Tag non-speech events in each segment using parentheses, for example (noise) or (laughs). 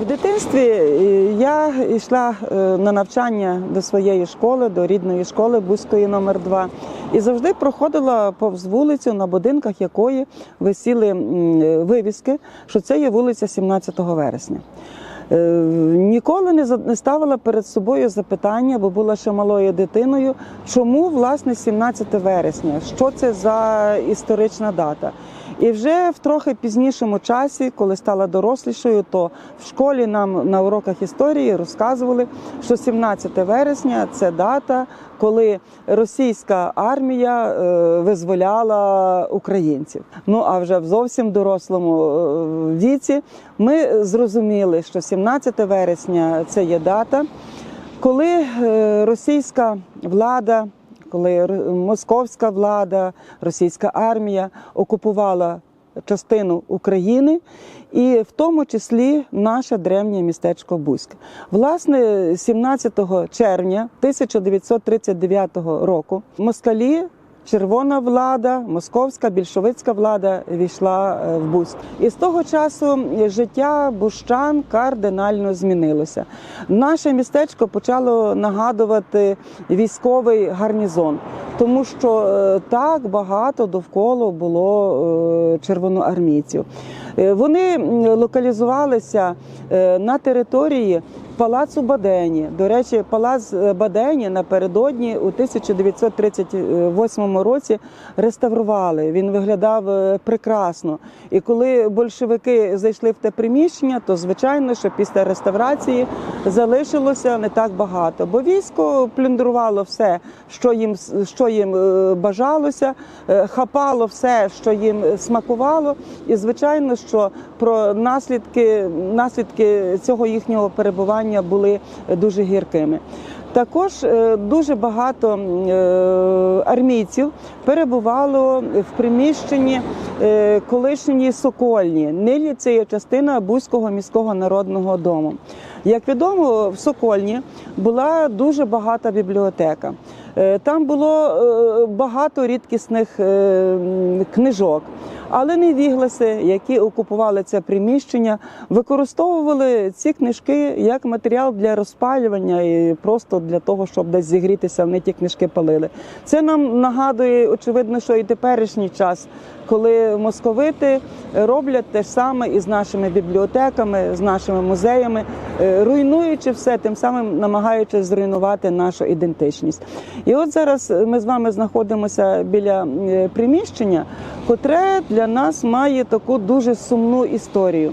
В дитинстві е, я йшла е, на навчання до своєї школи, до рідної школи Бузької номер 2 і завжди проходила повз вулицю, на будинках якої висіли е, вивіски, що це є вулиця 17 вересня. Ніколи не ставила перед собою запитання, бо була ще малою дитиною, чому власне 17 вересня, що це за історична дата. І вже в трохи пізнішому часі, коли стала дорослішою, то в школі нам на уроках історії розказували, що 17 вересня це дата, коли російська армія е, визволяла українців. Ну а вже в зовсім дорослому е, віці ми зрозуміли, що 17 вересня це є дата, коли е, російська влада, коли московська влада, російська армія окупувала частину України, і в тому числі наше древнє містечко Бузьке. Власне, 17 червня 1939 року москалі. Червона влада, московська більшовицька влада війшла е, в Бузьк. І з того часу життя бущан кардинально змінилося. Наше містечко почало нагадувати військовий гарнізон, тому що е, так багато довкола було е, червоноармійців. Е, Вони локалізувалися е, на території палацу Бадені. До речі, палац е, Бадені напередодні у 1938 році реставрували. Він виглядав е, прекрасно. І коли большевики зайшли в те приміщення, то звичайно, що після реставрації залишилося не так багато, бо військо плюндрувало все, що їм що їм е, бажалося, хапало все, що їм смакувало. І звичайно, що про наслідки, наслідки цього їхнього перебування були дуже гіркими. Також е, дуже багато е, армійців перебувало в приміщенні е, колишньої Сокольні. Нині це є частина Бузького міського народного дому. Як відомо, в Сокольні була дуже багата бібліотека. Е, Там було е, багато рідкісних е, книжок. Але невігласи, які окупували це приміщення, використовували ці книжки як матеріал для розпалювання і просто для того, щоб десь зігрітися, вони ті книжки палили. Це нам нагадує, очевидно, що і теперішній час, коли московити роблять те ж саме із нашими бібліотеками, з нашими музеями, е, руйнуючи все, тим самим намагаючись зруйнувати нашу ідентичність. І от зараз ми з вами знаходимося біля е, приміщення, котре для нас має таку дуже сумну історію.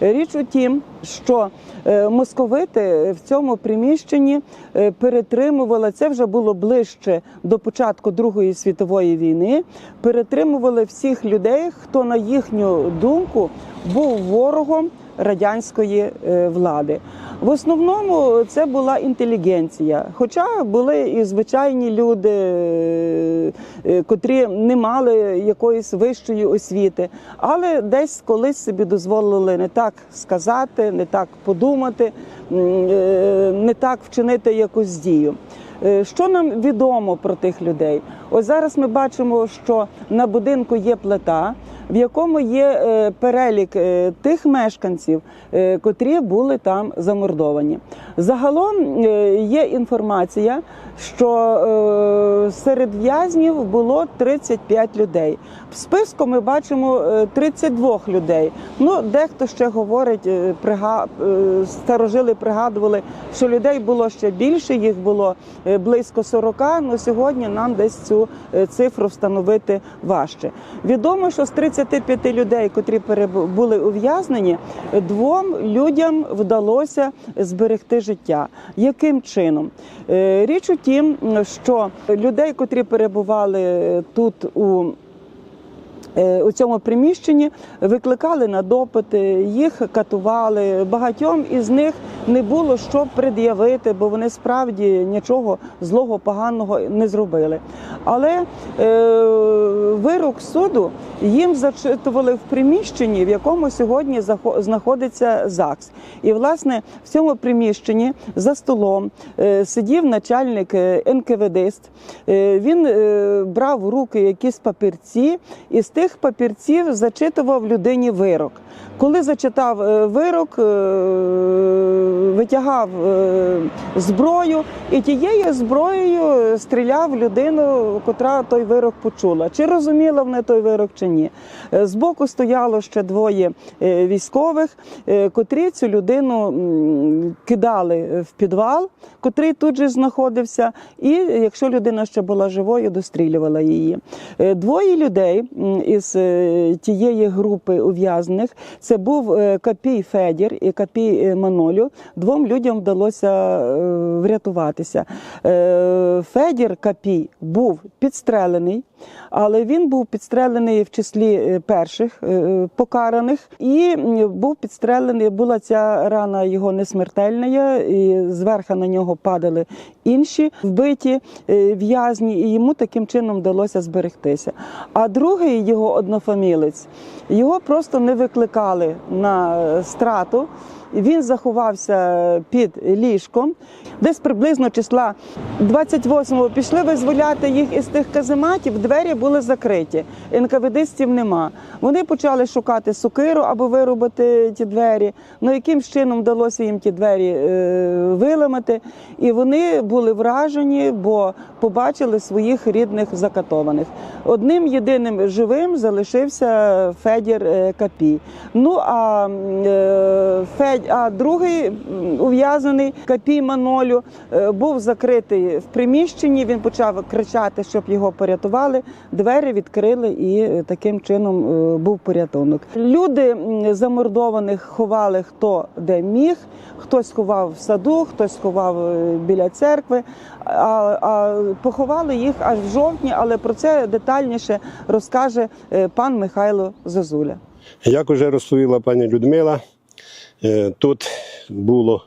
Річ у тім, що е, московити в цьому приміщенні е, перетримували це вже було ближче до початку Другої світової війни. Перетримували всіх людей, хто на їхню думку був ворогом радянської е, влади. В основному це була інтелігенція, хоча були і звичайні люди, е, е, котрі не мали якоїсь вищої освіти, але десь колись собі дозволили не так сказати, не так подумати, не так вчинити якусь дію. Що нам відомо про тих людей? Ось зараз ми бачимо, що на будинку є плита, в якому є е, перелік е, тих мешканців, е, котрі були там замордовані. Загалом є інформація, що серед в'язнів було 35 людей. В списку ми бачимо е, 32 людей. Ну, дехто ще говорить, старожили пригадували, що людей було ще більше, їх було близько 40, але сьогодні нам десь цю е, цифру встановити важче. Відомо, що з 35 людей, котрі були ув'язнені, двом людям вдалося зберегти життя. Яким чином? Е, Річ у тім, що людей, котрі перебували тут у Е, у цьому приміщенні викликали на допити, їх катували. Багатьом із них не було що пред'явити, бо вони справді нічого злого, поганого не зробили. Але е, вирок суду їм зачитували в приміщенні, в якому сьогодні знаходиться ЗАГС. І власне в цьому приміщенні за столом е, сидів начальник е, НКВДист. Е, Він е, брав в руки якісь папірці і з тих папірців зачитував людині вирок. Коли зачитав е, вирок, е, витягав е, зброю і тією зброєю стріляв людину, котра той вирок почула. Чи розуміла вона той вирок, чи ні. Збоку стояло ще двоє військових, котрі цю людину кидали в підвал, котрий тут же знаходився. І якщо людина ще була живою, дострілювала її. Двоє людей із е, тієї групи ув'язнених це був е, Капій Федір і Капій е, Манолю. Двом людям вдалося врятуватися. Федір Капій був підстрелений, але він був підстрелений в числі е, перших е, покараних, і був підстрелений. Була ця рана його несмертельна, і зверху на нього падали інші вбиті е, в'язні, і йому таким чином вдалося зберегтися. А другий його однофамілець його просто не викликали на е, страту. Він заховався під ліжком. Десь приблизно числа 28-го пішли визволяти їх із тих казематів. Двері були закриті. НКВДистів нема. Вони почали шукати сокиру, аби вирубати ті двері. Ну яким чином вдалося їм ті двері е, виламати? І вони були вражені, бо побачили своїх рідних закатованих. Одним єдиним живим залишився Федір е, Капій. Ну а е, Федь, а другий ув'язаний Капій Манолю е, був закритий в приміщенні. Він почав кричати, щоб його порятували. Двері відкрили, і е, таким чином е, був порятунок. Люди замордованих ховали хто де міг. Хтось ховав в саду, хтось ховав біля церкви. А, а поховали їх аж в жовтні, але про це детальніше розкаже пан Михайло Зозуля. Як вже розповіла пані Людмила, тут було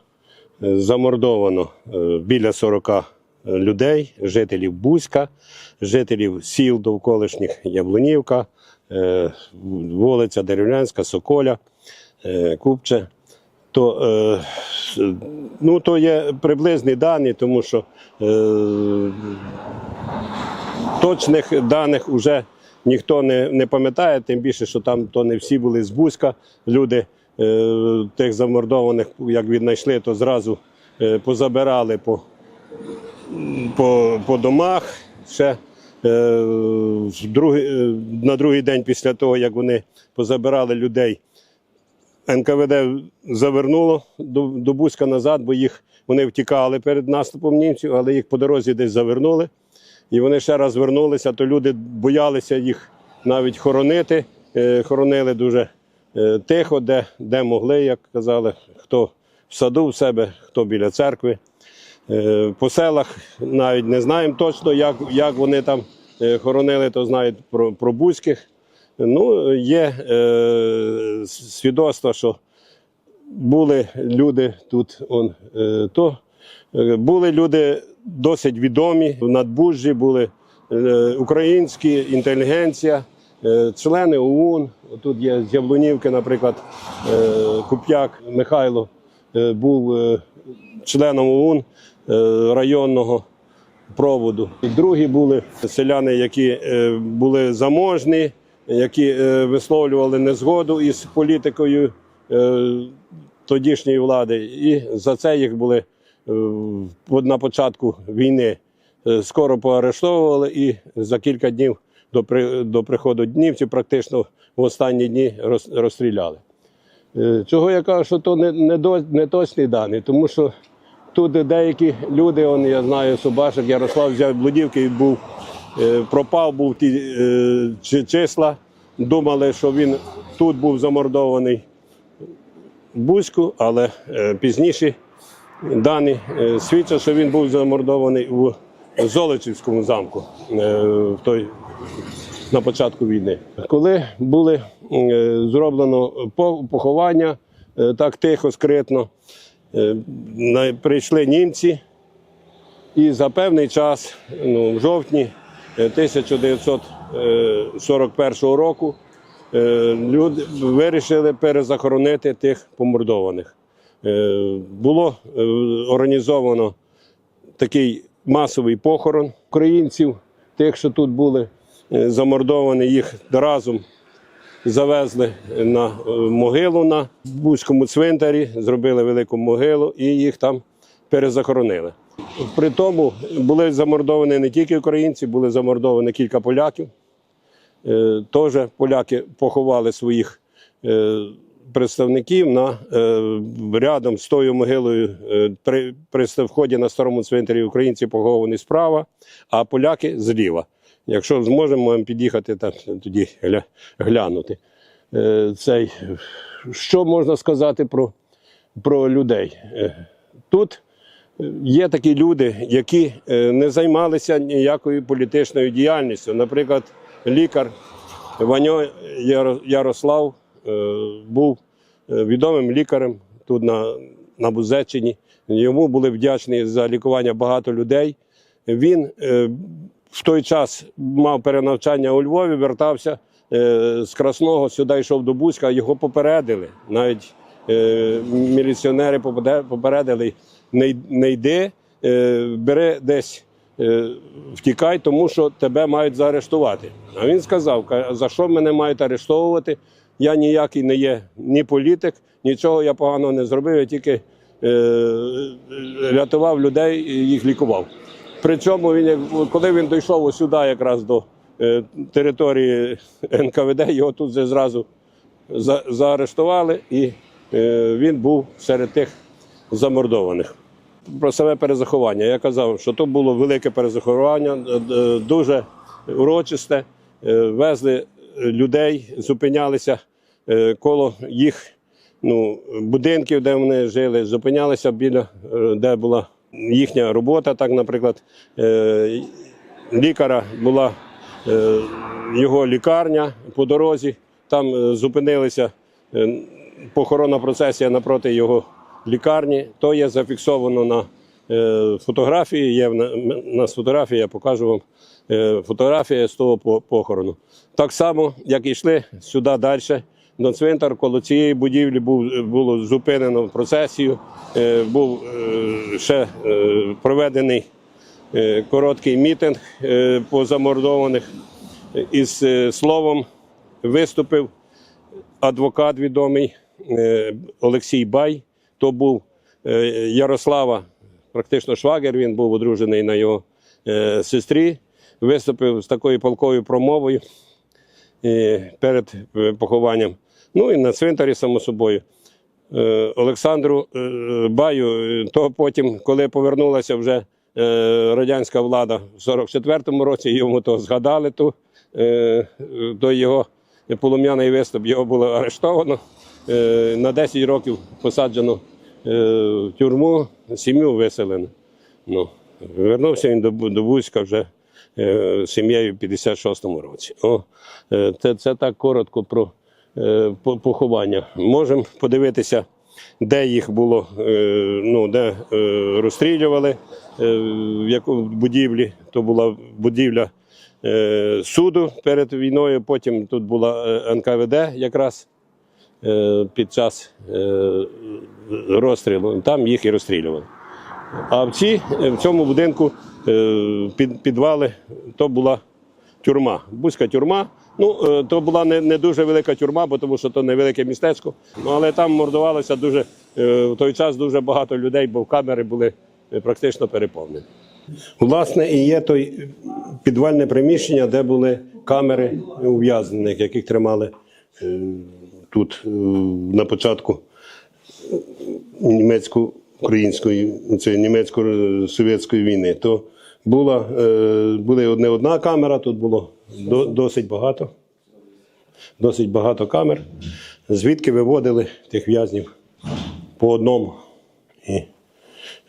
е, замордовано е, біля 40 людей, жителів Бузька, жителів сіл довколишніх Яблунівка, е, вулиця Деревлянська, Соколя, е, Купче. То, е, ну, то є приблизні дані, тому що е, точних даних вже ніхто не, не пам'ятає, тим більше, що там то не всі були з Бузька. Люди е, тих замордованих, як віднайшли, то зразу е, позабирали по, по, по домах. Ще е, е, на другий день після того, як вони позабирали людей, НКВД завернуло до, Бузька назад, бо їх вони втікали перед наступом німців, але їх по дорозі десь завернули. І вони ще раз вернулися, то люди боялися їх навіть хоронити. Е, Хоронили дуже е, тихо, де, де могли, як казали, хто в саду в себе, хто біля церкви. Е, По селах навіть не знаємо точно, як, як вони там е, хоронили, то знають про, про Бузьких. Ну, є е, свідоцтва, що були люди тут, он, е, то е, були люди досить відомі в надбужжі, були е, українські інтелігенція, е, члени ОУН. Тут є з Яблунівки, наприклад, е, Куп'як Михайло е, був е, членом ОУН е, районного проводу. Другі були селяни, які е, були заможні, які е, висловлювали незгоду із політикою е, тодішньої влади. І за це їх були е, на початку війни е, скоро поарештовували і за кілька днів до, до приходу днівців практично в останні дні роз, розстріляли. Е, Чого я кажу, що то не, не, до, не точні дані, тому що тут деякі люди, он, я знаю, Собашик Ярослав з Яблудівки був, е, пропав, був ті е, чи- числа. Думали, що він тут був замордований в Бузьку, але е, пізніші дані свідчать, що він був замордований у Золочівському замку е, в той на початку війни. Коли були е, зроблено поховання е, так тихо, скритно, прийшли німці, і за певний час, ну, в жовтні е, 1941 року, люди вирішили перезахоронити тих помордованих. Було організовано такий масовий похорон українців, тих, що тут були. е, замордовані, їх разом завезли на е, могилу на Бузькому цвинтарі, зробили велику могилу і їх там перезахоронили. При тому були замордовані не тільки українці, були замордовані кілька поляків. Е, Теж поляки поховали своїх представників на е, рядом з тою могилою е, при, при вході на старому цвинтарі українці поховані справа, а поляки зліва. Якщо зможемо, можемо під'їхати там тоді гля, глянути. Е, Цей, що можна сказати про, про людей? Тут є такі люди, які не займалися ніякою політичною діяльністю. Наприклад, лікар Ваньо Ярослав був е, відомим лікарем тут на, на Бузеччині. Йому були вдячні за лікування багато людей. Він е, в той час мав перенавчання у Львові, вертався е, з Красного, сюди йшов до Бузька, його попередили. Навіть е, міліціонери попередили, не, йди, е, бери десь, е, втікай, тому що тебе мають заарештувати. А він сказав, за що мене мають арештовувати? Я ніякий не є ні політик, нічого я поганого не зробив, я тільки е, рятував людей і їх лікував. При цьому він, коли він дійшов сюди, якраз до е, території НКВД, його тут вже зразу за, заарештували, і е, він був серед тих замордованих. Про саме перезаховання. Я казав, що то було велике перезаховання, е, е, дуже урочисте. Е, Везли людей, зупинялися е, коло їх ну, будинків, де вони жили, зупинялися біля, е, де була їхня робота. Так, наприклад, е, лікаря була е, його лікарня по дорозі. Там е, зупинилися е, похоронна процесія напроти його лікарні. То є зафіксовано на е, фотографії. Є в нас фотографія, я покажу вам е, фотографія з того похорону. Так само, як йшли сюди далі. До цвинтар коло цієї будівлі був, було зупинено процесію, е, був е, ще е, проведений е, короткий мітинг е, по замордованих. Із е, словом виступив адвокат відомий е, Олексій Бай. То був е, Ярослава, практично швагер, він був одружений на його е, сестрі. Виступив з такою полковою промовою е, перед е, похованням. Ну і на цвинтарі, само собою. Е, Олександру Баю, то потім, коли повернулася вже радянська влада в 44-му році, йому то згадали ту, той його полум'яний виступ, його було арештовано, на 10 років посаджено в тюрму, сім'ю виселено. Ну, вернувся він до, Бу- до Бузька вже сім'єю в 56-му році. О, е, це, це так коротко про е, поховання. Можемо подивитися, де їх було, е, ну, де е, розстрілювали, е, в яку будівлі. То була будівля е, суду перед війною, потім тут була е, НКВД якраз е, під час е, розстрілу. Там їх і розстрілювали. А в, ці, в цьому будинку е, під, підвали то була тюрма. Бузька тюрма. Ну, е, то була не, не дуже велика тюрма, бо тому що то невелике містечко. Ну, але там мордувалося дуже е, в той час дуже багато людей, бо камери були е, практично переповнені. Власне, і є той підвальне приміщення, де були камери ув'язнених, яких тримали е, тут е, на початку німецько-української, це німецько-совєтської війни, то була, е, була не одна камера, тут було досить багато. Досить багато камер, звідки виводили тих в'язнів по одному і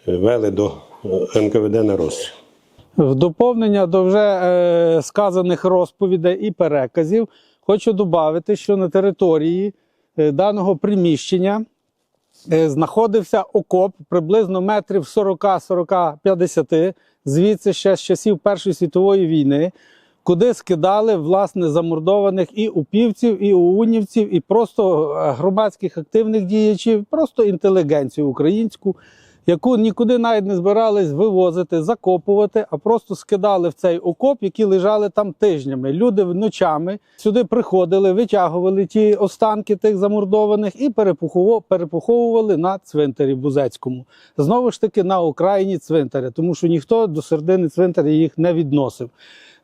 вели до е, НКВД на розстріл. В доповнення до вже е, сказаних розповідей і переказів хочу додати, що на території даного приміщення знаходився окоп приблизно метрів 40-40-50, звідси ще з часів Першої світової війни, куди скидали власне замордованих і упівців, і уунівців, і просто е, громадських активних діячів, просто інтелігенцію українську, яку нікуди навіть не збирались вивозити, закопувати, а просто скидали в цей окоп, які лежали там тижнями. Люди ночами сюди приходили, витягували ті останки тих замордованих і перепоховували на цвинтарі Бузецькому. Знову ж таки на окраїні цвинтаря, тому що ніхто до середини цвинтаря їх не відносив.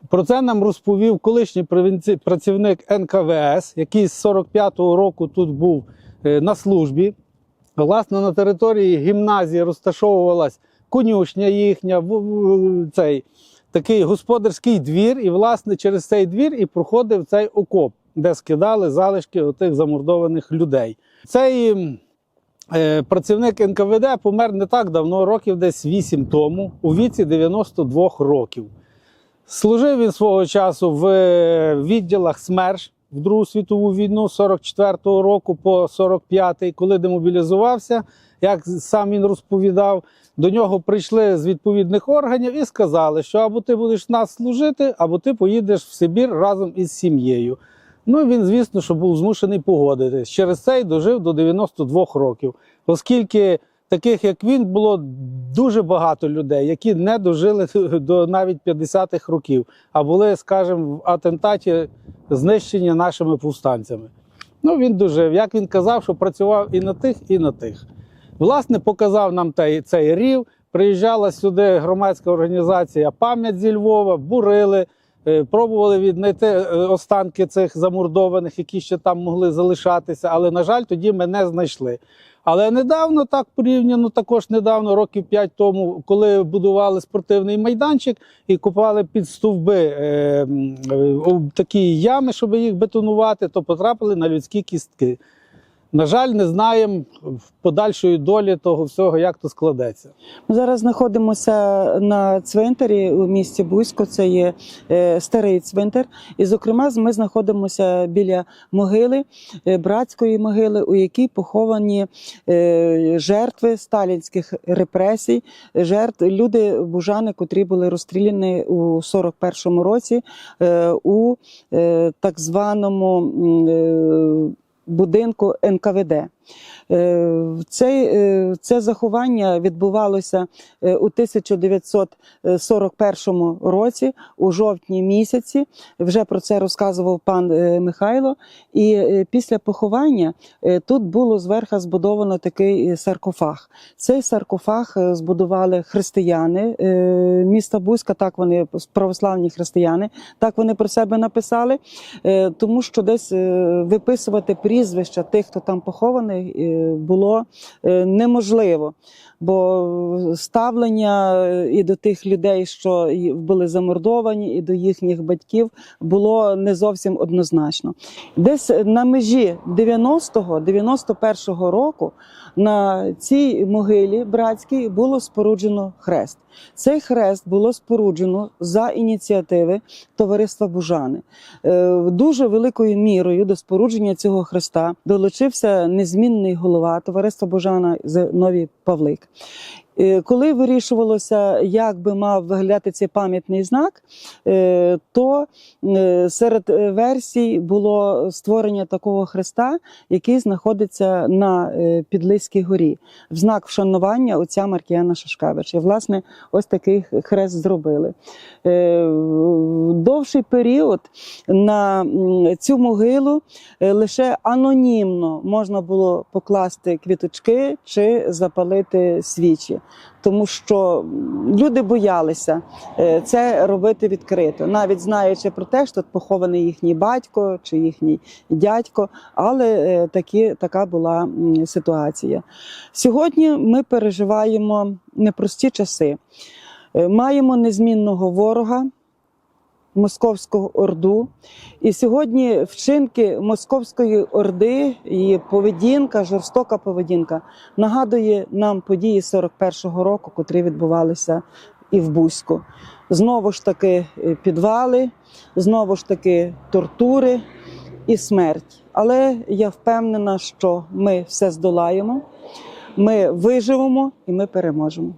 Про це нам розповів колишній працівник НКВС, який з 45-го року тут був е, на службі. Власне, на території гімназії розташовувалась конюшня їхня, цей такий господарський двір, і, власне, через цей двір і проходив цей окоп, де скидали залишки отих замордованих людей. Цей е, працівник НКВД помер не так давно, років десь 8 тому, у віці 92 років. Служив він свого часу в е, відділах СМЕРШ в Другу світову війну 44-го року по 45-й, коли демобілізувався, як сам він розповідав, до нього прийшли з відповідних органів і сказали, що або ти будеш нас служити, або ти поїдеш в Сибір разом із сім'єю. Ну він, звісно, що був змушений погодитись. Через це й дожив до 92 років, оскільки таких як він було дуже багато людей, які не дожили (laughs) до навіть 50-х років, а були, скажімо, в атентаті знищені нашими повстанцями. Ну він дожив. Як він казав, що працював і на тих, і на тих. Власне, показав нам цей, рів. Приїжджала сюди громадська організація Пам'ять зі Львова, бурили, е, пробували віднайти е, останки цих замордованих, які ще там могли залишатися. Але, на жаль, тоді ми не знайшли. Але недавно, так порівняно, також недавно, років 5 тому, коли будували спортивний майданчик і купали під стовби е, е, такі ями, щоб їх бетонувати, то потрапили на людські кістки. На жаль, не знаємо в подальшої долі того всього, як то складеться. Ми зараз знаходимося на цвинтарі у місті Бузько. Це є е, старий цвинтар. І, зокрема, ми знаходимося біля могили, е, братської могили, у якій поховані е, жертви сталінських репресій, жертв люди бужани, котрі були розстріляні у 41-му році у так званому будинку НКВД. Е, Це, е, це заховання відбувалося е, у 1941 році, у жовтні місяці. Вже про це розказував пан Михайло. І після поховання тут було зверху збудовано такий саркофаг. Цей саркофаг збудували християни міста Бузька, так вони православні християни, так вони про себе написали, тому що десь виписувати прізвища тих, хто там похований, е, було е, неможливо. Бо ставлення е, і до тих людей, що були замордовані, і до їхніх батьків було не зовсім однозначно. Десь на межі 90-го, 91-го року на цій могилі братській було споруджено хрест. Цей хрест було споруджено за ініціативи товариства Бужани. Дуже великою мірою до спорудження цього хреста долучився незмінний голова товариства Божана Нові Павлик. Е, Коли вирішувалося, як би мав виглядати цей пам'ятний знак, е, то е, серед версій було створення такого хреста, який знаходиться на Підлиській горі, в знак вшанування отця Маркіяна Шашкевича. І, власне, ось такий хрест зробили. Довший період на цю могилу лише анонімно можна було покласти квіточки чи запалити свічі, тому що люди боялися е, це робити відкрито, навіть знаючи про те, що похований їхній батько чи їхній дядько, але е, такі, така була ситуація. Сьогодні ми переживаємо непрості часи. Е, Маємо незмінного ворога. Московського орду, і сьогодні вчинки московської орди, її поведінка, жорстока поведінка нагадує нам події 41-го року, котрі відбувалися і в Бузьку. Знову ж таки е, підвали, знову ж таки тортури і смерть. Але я впевнена, що ми все здолаємо, ми виживемо і ми переможемо.